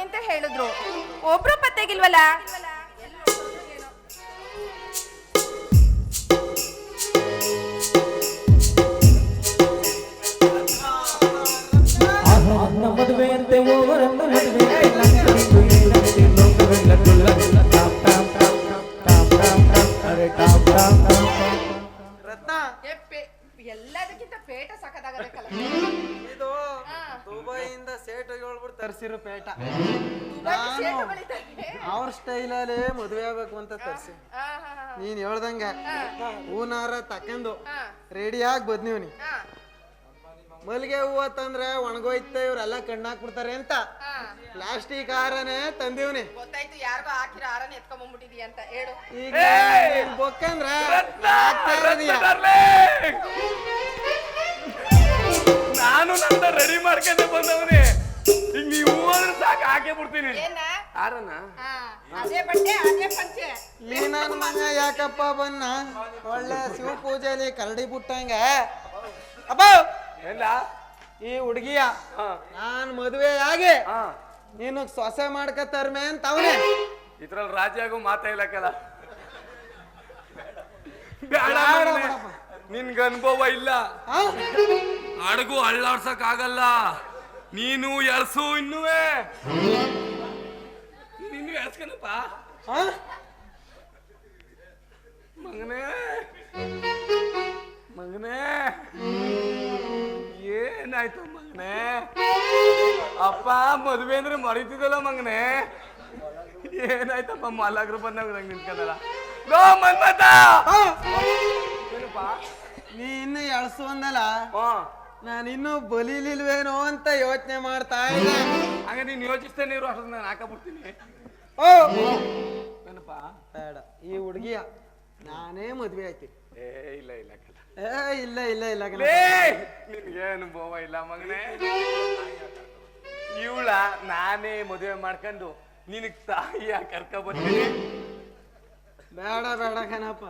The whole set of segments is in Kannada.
ಅಂತ ಹೇಳಿದ್ರು. ಒಬ್ರು ಪತ್ತೆಗಿಲ್ವಲ್ಲ? ಮದುವೆಯಂತೆ ಓವರನ್ನ ಮದುವೆ ಲಂಕನಿಂದು ಸೇಟ್ ಹೇಳ್ಬಿಟ್ಟು ತರ್ಸಿರು ಪೇಟ. ನಾನು. ಅವ್ರ ಸ್ಟೈಲಲ್ಲಿ ಮದುವೆ ಆಗ್ಬೇಕು ಅಂತ ತರ್ಸಿ. ಹಾ, ಹಾ, ನೀನ್ ಹೇಳ್ದಂಗೆ. ಹೂನಾರ ತಕೊಂಡು ರೆಡಿ ರೆಡಿಯಾಗಿ ಬದ್ನೀವ್ನಿ ನೀ ಮಲ್ಲಿಗೆ ಹೂವ ತಂದ್ರೆ ಒಣಗೋಯ್ತ ಇವ್ರೆಲ್ಲ ಕಣ್ಣಾಕ್ಬಿಡ್ತಾರೆ ಅಂತ. ಪ್ಲಾಸ್ಟಿಕ್ ಆರನೇ ತಂದೀವ್ನಿ ಗೊತ್ತಾಯ್ತು ಯಾರಿಗೋ ಹಾಕಿರೋ ಆರನ್ನ ಎತ್ಕೊಂಡ್ ಬಂದ್ಬಿಟ್ಟಿದೀಯ ಅಂತ. ಹೇಳು. ಈಗ ನೀನ್ ಬೊಕ್ಕಂದ್ರೆ ನಾನು ನನ್ನ ರೆಡಿ ಮಾಡ್ಕೊಂಡೆ ಬಂದವನೇ. ಈಗ ನೀವು ಹೋದ್ರೆ ಸಾಕು ಹಾಕೇ ಬಿಡ್ತೀನಿ. ಏನ? ಆರನ ಹಾ, ಅದೇ ಬಟ್ಟೆ ಅದೇ ಪಂಚೆ. ನನ್ ಮಗ ಯಾಕಪ್ಪ ಬನ್ನ ಒಳ್ಳೆ ಶಿವ ಪೂಜೆಲಿ ಕರಡಿ ಬಿಟ್ಟಂಗ ಅಪ್ಪ ಎಲ್ಲ ಈ ಹುಡುಗಿಯ ಹಾ. ನಾನ್ ಮದುವೆ ಆಗಿ ಹಾ. ನೀನು ಸೊಸೆ ಮಾಡ್ಕತ್ತಾರ್ಮೆ ಅಂತ ಅವನೇ. ಇದ್ರಲ್ಲಿ ರಾಜ್ಯಾಗೂ ಮಾತಾ ಇಲ್ಲ ಬೇಡ ಬೇಡ ಮಗನೇ. ಬಿಡಪ್ಪ. ನಿನ್ಗೆ ಅನುಭವ ಇಲ್ಲ. ಹಡಗು ಅಳ್ಳಾಡ್ಸಕ್ ಆಗಲ್ಲ ನೀನು ಎಳ್ಸು ಇನ್ನುವೆ. ನೀನು ಎಳ್ಸ್ಕನಪ್ಪ ಮಗನೇ. ಮಗನೇ. ಏನಾಯ್ತು ಮಗನೇ? ಅಪ್ಪ ಮದುವೆ ಅಂದ್ರೆ ಮರಿತಿದ್ದಲ್ಲ ಮಗನೇ. ಏನಾಯ್ತಪ್ಪ ಮಾಲಾಗ್ರು ಬಂದಾಗ ನಂಗೆ ನಿಂತ್ಕೊಂಡಲ್ಲ. ಲೋ ಮನ್ಮತ ಏನಪ್ಪ? ನೀ ಇನ್ನು ಎಳ್ಸು ಅಂದಲ್ಲ. ಹಾ ನಾನು ಇನ್ನೂ ಬಲಿಲಿಲ್ವೇನೋ ಅಂತ ಯೋಚನೆ ಮಾಡ್ತಾ ಇಲ್ಲ ಹಂಗ ನೀನು ಯೋಚಿಸ್ತೇನೆ ಇರು ಅಷ್ಟೊಂದು ನಾನು ಹಾಕಬಿಡ್ತೀನಿ ಓ! ಏನಪ್ಪ? ಬೇಡ ಈ ಹುಡುಗಿಯ ನಾನೇ ಮದ್ವೆ ಆಯ್ತೀನಿ ಏ ಇಲ್ಲ ಇಲ್ಲ ಕಲ ಏ ಇಲ್ಲ ಇಲ್ಲ ಇಲ್ಲ ಕಣಪ್ಪ. ನಿನ್ಗೆ ಅನುಭವ ಇಲ್ಲ ಮಗನೇ. ಇವಳ ನಾನೇ ಮದುವೆ ಮಾಡ್ಕೊಂಡು ನಿನಗ್ ತಾಯಿಯ ಕರ್ಕ ಬರ್ತೀನಿ ಬೇಡ ಬೇಡ ಕಣಪ್ಪ.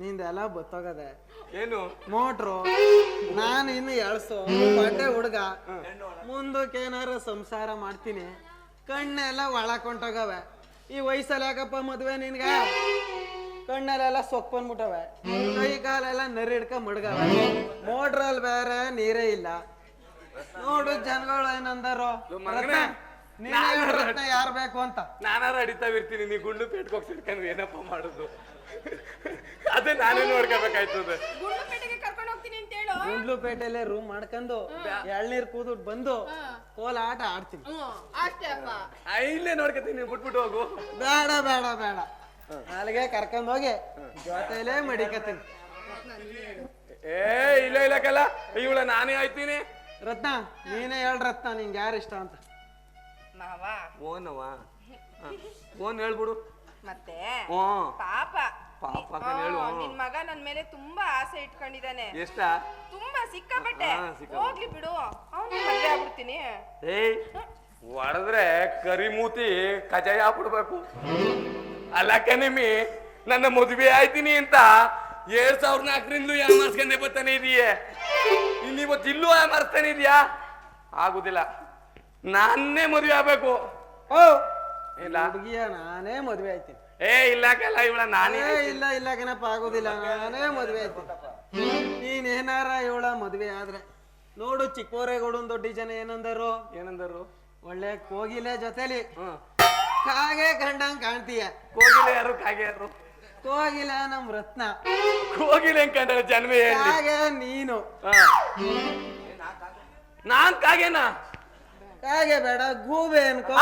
ನಿಂದೆಲ್ಲ ಬತ್ತೋಗದೆ ಏನು? ಮೋಟ್ರು ನಾನು ಇನ್ನು ಎಳ್ಸು ಬಟ್ಟೆ ಹುಡುಗ ಮುಂದಕ್ಕೆ ಏನಾರ ಸಂಸಾರ ಮಾಡ್ತೀನಿ. ಕಣ್ಣೆಲ್ಲ ಒಳಕೊಂಡೋಗವ ಈ ವಯಸ್ಸಲ್ಲಿ ಯಾಕಪ್ಪ ಮದುವೆ ನಿನ್ಗ? ಕಣ್ಣಲ್ಲೆಲ್ಲ ಸೊಕ್ ಬಂದ್ಬಿಟ್ಟವೆ. ಕೈ ಕಾಲೆಲ್ಲ ನರಿ ಹಿಡ್ಕ ಮುಡ್ಗವೆ. ಮೋಟ್ರಲ್ಲಿ ಬೇರೆ ನೀರೇ ಇಲ್ಲ. ನೋಡು ಜನಗಳು ಏನಂದರು. ನೀನ್ ಯಾರು ಬೇಕು ಅಂತ. ನಾನಾರ ಅಡಿತಾವಿರ್ತೀನಿ ನೀ ಗುಂಡು ಪೇಟ್ಕೋಗಿ ಸಿಡ್ಕೊಂಡು ಏನಪ್ಪ ಮಾಡುದು? ಅದೇ ನಾನೇ ನೋಡ್ಕೋಬೇಕಾಯ್ತದ. ಗುಂಡ್ಲುಪೇಟೆಗೆ ಕರ್ಕೊಂಡು ಹೋಗ್ತೀನಿ ಅಂತ ಹೇಳು. ಗುಂಡ್ಲುಪೇಟೆಲೆ ರೂಮ್ ಮಾಡ್ಕೊಂಡು ಎಳ್ನೀರ್ ಕೂದು ಬಂದು ಕೋಲಾಟ ಆಡ್ತೀನಿ. ಹ್ಮ್ ಅಷ್ಟೇ ಅಪ್ಪ. ಆ, ಇಲ್ಲೇ ನೋಡ್ಕೊತೀನಿ ಬಿಟ್ಬಿಟ್ಟು ಹೋಗು. ಬೇಡ ಬೇಡ ಬೇಡ. ನಾಲ್ಗೆ ಕರ್ಕೊಂಡ್ ಹೋಗಿ ಜೊತೆಲೇ ಮಡಿಕತ್ತೀನಿ. ಏ ಇಲ್ಲ ಇಲ್ಲ ಕಲ್ಲ ಇವಳ ನಾನೇ ಆಯ್ತೀನಿ. ರತ್ನ ನೀನೇ ಹೇಳ್ ರತ್ನ ನಿಂಗೆ ಯಾರು ಇಷ್ಟ ಅಂತ. ಮಾವ. ಓನವ ಓನ್ ಹೇಳ್ಬಿಡು. ಮತ್ತೆ ಪಾಪ. ಪಾಪ ಹೇಳು. ನಿನ್ ಮಗ ನನ್ ಮೇಲೆ ತುಂಬಾ ಆಸೆ ಇಟ್ಕೊಂಡಿದ್ದಾನೆ. ಎಷ್ಟ? ತುಂಬಾ ಸಿಕ್ಕಾಪಟ್ಟೆ. ಹೋಗ್ಲಿ ಬಿಡು. ಅವ್ನು ಮದ್ವೆ ಆಗ್ಬಿಡ್ತೀನಿ. ಏಯ್ ಹೊಡೆದ್ರೆ ಕರಿಮೂತಿ ಕಜಾಯ ಆಗ್ಬಿಡ್ಬೇಕು ಅಲ್ಲ ನಿಮ್ಮಿ ನನ್ನ ಮದುವೆ ಆಯ್ತೀನಿ ಅಂತ ಎರಡ್ ಸಾವಿರದ ನಾಲ್ಕರಿಂದಲೂ ಯಾಮಾರ್ಸ್ಕೊಂಡೆ ಬರ್ತಾನೆ ಇದೆಯೇ. ಇಲ್ಲಿ ಇವತ್ತು ಇಲ್ಲೂ ಯಾಮಾರ್ಸ್ತಾನೆ ಇದೆಯಾ? ಆಗುದಿಲ್ಲ. ನಾನೇ ಮದುವೆ ಆಗ್ಬೇಕು. ಓ ಇಲ್ಲ. ಹುಡುಗಿಯ ನಾನೇ ಮದ್ವೆ ಆಯ್ತೀನಿ. ಏ ಇಲ್ಲ ಕಲ್ಲ ಇವಳ ನಾನೇ ಏ, ಇಲ್ಲ ಇಲ್ಲ ಕಣಪ್ಪ ಆಗೋದಿಲ್ಲ. ನಾನೇ ಮದ್ವೆ ಆಯ್ತೀನಿ. ನೀನೇನಾರ ಇವಳ ಮದ್ವೆ ಆದ್ರೆ. ನೋಡು ಚಿಕ್ಕೋರೇಗೌಡನ್ ದೊಡ್ಡ ಜನ ಏನಂದರು? ಏನಂದರು? ಒಳ್ಳೆ ಕೋಗಿಲೆ ಜೊತೆಲಿ. ಹ್ಮ್. ಕಾಗೆ ಕಂಡಂಗ್ ಕಾಣ್ತೀಯ? ಕೋಗಿಲೆ ಯಾರು ಕಾಗೆ ಯಾರು? ಕೋಗಿಲ ನಮ್ ರತ್ನ. ಕೋಗಿಲೆ ಹೆಂಗ್ ಕಂಡ ಜನ್ಮ ಹೇಳಿ? ಕಾಗೆ ನೀನು. ಹಾ. ನಾನ್ ಕಾಗೆನಾ? ಕಾಗೆ ಬೇಡ ಗೂಬೆ ಅನ್ಕೋ.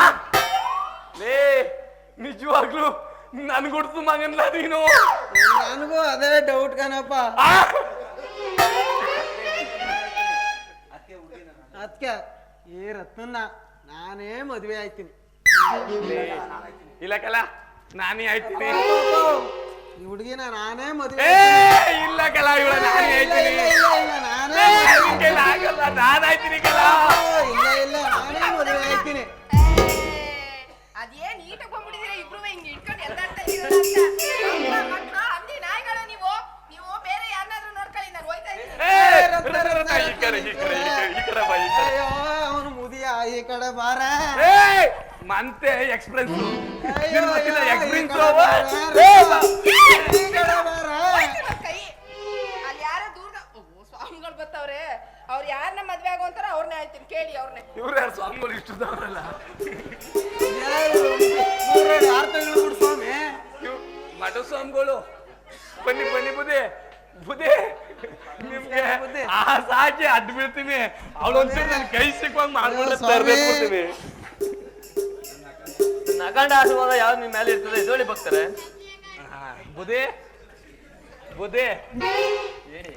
ಲೇ ನಿಜವಾಗ್ಲು ನನ್ಗುಡ್ತು ಮಗನ್ಲ ನೀನು. ನನಗೂ ಅದೇ ಡೌಟ್ ಕಣಪ್ಪ. ಆ! ಅದಕ್ಕೆ ಈ ರತ್ನನ್ನ ನಾನೇ ಮದುವೆ ಆಯ್ತೀನಿ. ಲೇ, ಇಲ್ಲ ಕಲ ನಾನೇ ಆಯ್ತೀನಿ. ಈ ಹುಡುಗಿನ ನಾನೇ ಮದುವೆ ಏ ಆಯ್ತೀನಿ. ಇಲ್ಲ ಕಲ ಇವಳ ನಾನೇ ಇಲ್ಲ, ಆಯ್ತೀನಿ. ಇಲ್ಲ, ಇಲ್ಲ, ಇಲ್ಲ, ನಾನೇ ಏ, ಕೈಲಿ ಆಗಲ್ಲ ನಾನ್ ಆಯ್ತೀನಿ ಕಲ. ಓ, ಇಲ್ಲ ಇಲ್ಲ ಆ ಸಾಕಿ ಅಡ್ಡ ಬೀಳ್ತೀನಿ ಅವಳೊಂದ್ಸರಿ ನನ್ ಕೈ ಸಿಕ್ಕಂಗ್ ಮಾಡ್ಬಿಡ್ತೀನಿ. ನಗಂಡ ಆಶೀರ್ವಾದ ಯಾವ್ದು ನಿಮ್ಮ ಮೇಲೆ ಇರ್ತದೆ? ಇದೊಳಿ ಭಕ್ತರೆ ಬುದಿ ಬುದಿ ಓಸಿ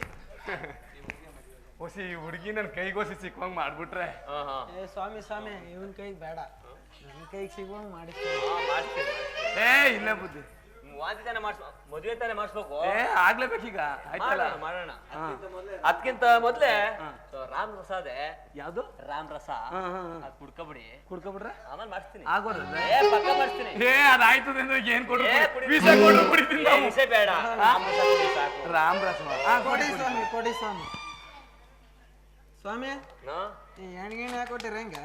ಹೊಸಿ ಹುಡುಗಿ ನನ್ ಕೈಗೋಸಿ ಸಿಕ್ಕಂಗ್ ಮಾಡ್ಬಿಟ್ರೆ. ಹಾ ಹಾ. ಏ ಸ್ವಾಮಿ ಸ್ವಾಮಿ ಇವನ್ ಕೈಗೆ ಬೇಡ. ನನ್ನ ಕೈಗೆ ಸಿಗುವಂಗ್ ಮಾಡಿ ಏ ಇಲ್ಲ ಬುದ್ಧಿ. ವಾಂತಿ ತಾನೆ ಮಾಡಿಸ್ ಮದುವೆ ತಾನೆ ಮಾಡಿಸ್ಬೇಕು. ಏ ಆಗ್ಲೇಬೇಕೀಗ ಆಯ್ತಲ್ಲ? ಮಾಡೋಣ. ಅದಕ್ಕಿಂತ ಮೊದ್ಲೇ ರಾಮ ರಾಮ್ ರಸಾದೆ ಯಾವ್ದು? ರಾಮ್ ರಸ. ಹಾ, ಹಾ, ಹಾ. ಅದ್ ಕುಡ್ಕೊಬಿಡಿ. ಕುಡ್ಕೊಬಿಟ್ರೆ? ಆಮೇಲೆ ಮಾಡಿಸ್ತೀನಿ. ಆಗೋದ ಏ ಪಕ್ಕ ಮಾಡಿಸ್ತೀನಿ. ಏ ಅದಾಯ್ತದೆ ಅಂದ್ರೆ ಏನ್ ಕೊಡ್ರು ಏ, ಕುಡಿ- ಕೊಡ್ರು ಕುಡಿತೀನಿ ಏ, ನಾವು ವಿಷಯ ಬೇಡ ರಾಮ್ ರಸ ಕುಡಿ ಸಾಕು. ರಾಮ್ ರಸ ಹಾ, ಕೊಡಿ, ಕೊಡಿ ಕೊಡಿ. ಸ್ವಾಮಿ ಕೊಡಿ ಸ್ವಾಮಿ. ಸ್ವಾಮಿ ನಾ? ಈ ಹೆಣ್ಗಿಣ್ ಹಾಕೊಟ್ಟಿರ ಹೆಂಗ?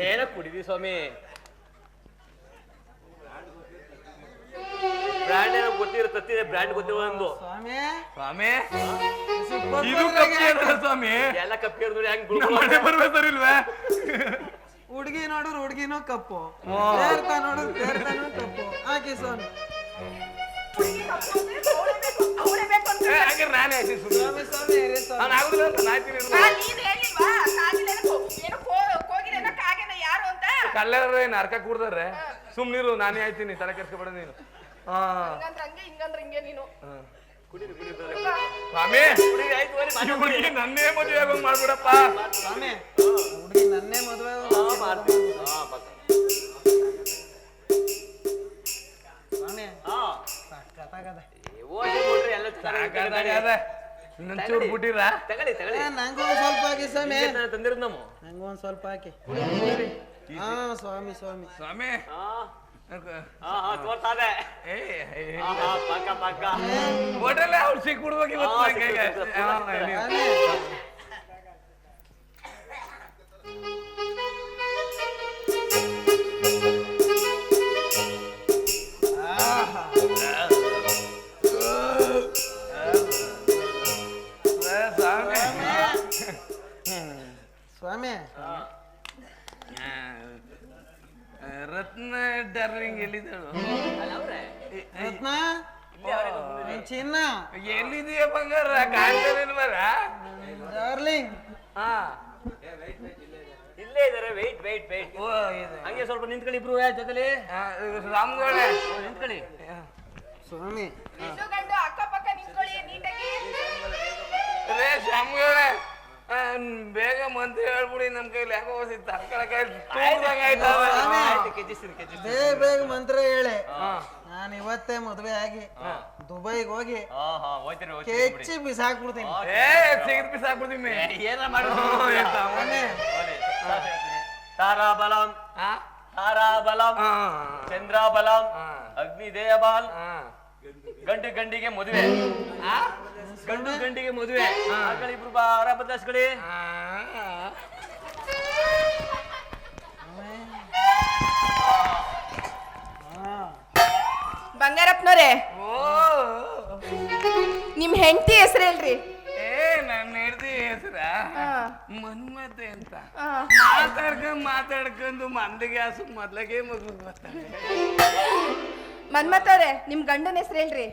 ಏನೋ ಕುಡಿದಿ ಸ್ವಾಮಿ. ಬ್ರ್ಯಾಂಡ್ ಏನೋ ಗೊತ್ತಿರೋ ತತ್ತಿದೆ ಬ್ರ್ಯಾಂಡ್ ಗೊತ್ತಿರೋ ಒಂದು. ಸ್ವಾಮಿ. ಸ್ವಾಮಿ? ಇದು ಕಪ್ಪಿ ಸ್ವಾಮಿ? ಎಲ್ಲ ಕಪ್ಪಿರ್ದು ಹೆಂಗ್ ನಮ್ಮ ಮನೆ ಬರ್ಬೇಕರಿಲ್ವೇ ಹುಡ್ಗಿ ನೋಡೋರು ಹುಡ್ಗಿನೂ ಕಪ್ಪು. ಸೇರ್ತಾ ನೋಡೋರು ಸೇರ್ತಾನೂ ಕಪ್ಪು. ಹಾಕಿ ಸ್ವಾಮಿ. ಏನೋ ಕಲ್ಲರ ನರ್ಕ ಕೂಡ್ದಾರೆ ಸುಮ್ನಿರು ನಾನೇ ಆಯ್ತೀನಿ ತಲೆ ಕೆಡ್ಸ್ಕೊಬೇಡ ನೀನು. ಹಾ. ಹಂಗಂದ್ರ ಹಂಗೆ ಹಿಂಗಂದ್ರ ಹಿಂಗೆ ನೀನು. ಸ್ವಾಮಿ. ಹುಡುಗಿ ನನ್ನೇ ಮದುವೆ ಆಗೋಂಗ್ ಮಾಡ್ಬಿಡಪ್ಪ. ಸ್ವಾಮಿ ಹುಡ್ಗಿ ನನ್ನೇ ಮದ್ವೆ ಹಾ, ಮಾಡ್ತೀನಿ. ಸ್ವಾಮಿ ಚೆನ್ನಾಗಿ ಸಾಕಾಗಿದೆ. ಬಿಟ್ಟಿರಾ ತಗೊಳ್ಳಿ ತಗೊಳ್ಳಿ ನಂಗೂ ಒಂದ್ ಸ್ವಲ್ಪ ಹಾಕಿ ಸ್ವಾಮಿ. ತಾನೇ ತಂದಿರೋದು ನಾವು ನಂಗೂ ಒಂದ್ ಸ್ವಲ್ಪ ಹಾಕಿ. ಹಾ ಸ್ವಾಮಿ ಸ್ವಾಮಿ. ಸ್ವಾಮಿ. ಹಾ. ಹಾ ಹಾ ತೋರ್ತಾದೆ ಏ ಹಾ ಹಾ ಪಕ್ಕ ಪಕ್ಕ. ಹೋಟೆಲ್ ಅವ್ರು ಸಿಕ್ಬಿಡ್ಬೇಕು ಇವತ್ತು ನಂಗೆ. ಡಾರ್ಲಿಂಗ್ ಎಲ್ಲಿದ್ದಳು? ರತ್ನ? ಚಿನ್ನ? ಎಲ್ಲಿದೀಯ ಬಂಗಾರ? ಕಾಣ್ತಾನಿಲ್ವರ ಡಾರ್ಲಿಂಗ್. ಹಾ. ಇಲ್ಲೇ ಇದಾರೆ. ವೆಯ್ಟ್ ವೆಯ್ಟ್ ವೆಯ್ಟ್ ಓ ಇದು. ಹಂಗೆ ಸ್ವಲ್ಪ ನಿಂತ್ಕೊಳ್ಳಿ ಇಬ್ರು. ಜೊತೆಲಿ. ರಾಮ್ಗೌಡ. ನಿಂತ್ಕೊಳ್ಳಿ. ಸ್ವಾಮಿ. ಮಂತ್ರಿ ಹೇಳ್ಬಿಡಿ ನಮ್ ಕೈಲಿ ಯಾಕೋ ಬೇಗ ಬೇಗ ಮಂತ್ರ ಹೇಳಿ ನಾನು ಇವತ್ತೇ ಮದ್ವೆ ಆಗಿ ದುಬೈಗೆ ಹೋಗಿ ಹೆಚ್ಚಿ ಬಿಸಾಕ್ಬಿಡ್ತೀನಿ ಏ ಸಿಗದ್ ಬಿಸಾಕ್ಬಿಡ್ತೀನಿ ಏ, ಏನ ತಾರಾಬಲಂ ಹಾ ತಾರಾಬಲಂ ಹಾ ಚಂದ್ರಾಬಲಂ. ಅಗ್ನಿದೇಯಬಾಲ್ ಹಾ ಗಂಡು ಗಂಡಿಗೆ ಮದುವೆ ಹಾ ಗಂಡು ಗಂಡಿಗೆ ಮದುವೆ ಮಕ್ಕಳು ಇಬ್ರು ಬಾರ ಬದಲಾಯಿಸ್ಕೊಳ್ಳಿ ಬಂಗಾರಪ್ಪನವ್ರೆ ಓ ನಿಮ್ ಹೆಂಡತಿ ಹೆಸರು ಹೇಳ್ರಿ. ಏ ನನ್ನ ಹೆಂಡ್ತಿ ಹೆಸರ. ಮನ್ಮತೆ ಅಂತ. ಮಾತಾಡ್ಕೊಂಡು ಮಾತಾಡ್ಕೊಂಡು ಮಂದಿಗೆ ಹಸು ಮೊದ್ಲಗೆ ಮಗು ಬರ್ತಾರೆ ಮನ್ಮತ್ತವ್ರೆ ನಿಮ್ ಗಂಡನ ಹೆಸರು ಹೇಳ್ರಿ.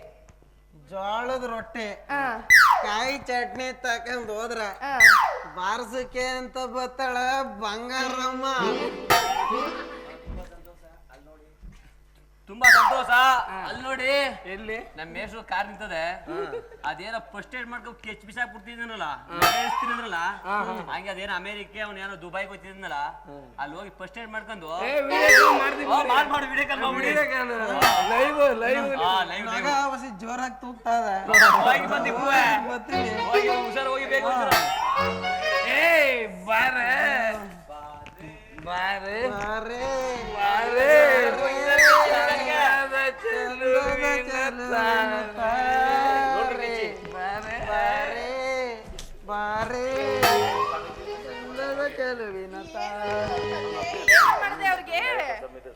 ಜೋಳದ ರೊಟ್ಟಿ. ಕಾಯಿ ಚಟ್ನಿ ತಕೊಂಡ್ ಹೋದ್ರ. ಬಾರ್ಸಕ್ಕೆ ಅಂತ ಬತ್ತಾಳ ಬಂಗಾರಮ್ಮ. ತುಂಬಾ ಸಂತೋಷ. ಅಲ್ಲಿ ನೋಡಿ. ಎಲ್ಲಿ? ನಮ್ಮ ಹೆಸರು ಕಾರ್ ನಿಂತದೆ. ಅದೇನೋ ಫಸ್ಟ್ ಏಡ್ ಮಾಡ್ಕೊಂಡು ಕೆಚ್ ಬಿಸಾಕ್ ಬಿಡ್ತಿದ್ದೀನಲ್ಲ ಅಂದ್ರಲ್ಲ ಹಂಗೆ ಅದೇನೋ ಅಮೇರಿಕೆ ಅವ್ನ ಏನೋ ದುಬೈಗೆ ಹೋಗ್ತಿದ್ನಲ್ಲ. ಅಲ್ಲಿ ಹೋಗಿ ಫಸ್ಟ್ ಏಡ್ ಮಾಡ್ಕೊಂಡು. ಏ ವಿಡಿಯೋ ಕಾಲ್ ಮಾಡ್ ಮಾಡು ವಿಡಿಯೋ ಕಾಲ್ ಲೈವ್ ಲೈವ್ ಹಾ. ಲೈವ್ ಮಗ ಹೊಸಿ ಜೋರಾಗಿ ತೂಗ್ತಾ ಇದೆ. ಹೋಗಿ ಹೋಗಿ ಹುಷಾರು ಹೋಗಿ ಬೇಕು ಏ ಬಾರೆ. ಬಾರೆ. ಏನ್ ಮಾಡ್ದೆ ಅವ್ರಿಗೆ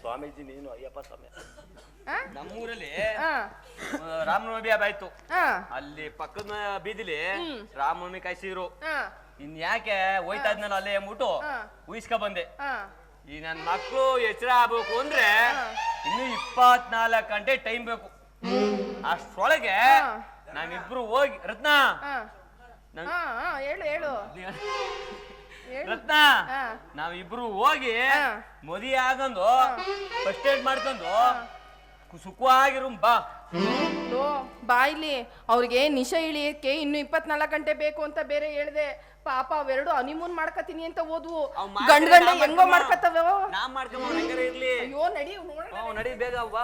ಸ್ವಾಮೀಜಿ ನೀನು ಅಯ್ಯಪ್ಪ ಸ್ವಾಮಿ? ನಮ್ಮೂರಲ್ಲಿ ರಾಮನವಮಿ ಹಬ್ಬ ಆಯ್ತು ಅಲ್ಲಿ ಪಕ್ಕದ ಬೀದಿಲಿ ರಾಮನವಮಿ ಕಾಯಿಸಿದ್ರು. ಇನ್ ಯಾಕೆ ಹೋಯ್ತಾ ಇದ್ನಲ್ಲ ಅಲ್ಲೇ ಎಂಬಿಟ್ಟು ಹಾ. ಉಯಿಸ್ಕೊ ಬಂದೆ. ಈ ನನ್ನ ಮಕ್ಕಳು ಎಚ್ಚರ ಆಗ್ಬೇಕು ಅಂದ್ರೆ ಇನ್ನು ಇಪ್ಪತ್ನಾಲ್ಕು ಗಂಟೆ ಟೈಮ್ ಬೇಕು. ಅಷ್ಟೊಳಗೆ. ನಾವಿಬ್ರು ಹೋಗಿ ರತ್ನ. ನನ್- ಹೇಳು ಹೇಳು. ಹೇಳು. ರತ್ನ. ನಾವಿಬ್ರು ಹೋಗಿ ಮದುವೆ ಮದಿ ಆಗಂದು ಫಸ್ಟ್ ಏಡ್ ಮಾಡ್ಕೊಂಡು ಸುಖವಾಗಿರು ಬಾ. ಲೋ, ಬಾಯ್ಲಿ ಅವ್ರಿಗೆ ನಿಶ ಇಳಿಯಕ್ಕೆ ಇನ್ನು ಇಪ್ಪತ್ನಾಲ್ಕು ಗಂಟೆ ಬೇಕು ಅಂತ ಬೇರೆ ಹೇಳ್ದೆ. ಪಾಪ ಅವೆರಡು ಅನಿಮೂನ್ ಮಾಡ್ಕತೀನಿ ಅಂತ ಓದ್ವು. ಅವ್ ಗಂಡ್ ಗಂಡ ನಾ ಹೆಂಗೋ ಮಾಡ್ಕಮ್ಮ. ಮಾಡ್ಕತ್ತವ ನಾ ಮಾಡ್ಕೊಂಬ ಹೆಂಗಾರ ಇರ್ಲಿ. ಅಯ್ಯೋ ನಡಿ ನೋಡೋಣ ನಡಿ ಬೇಗ ಅವ್ವ.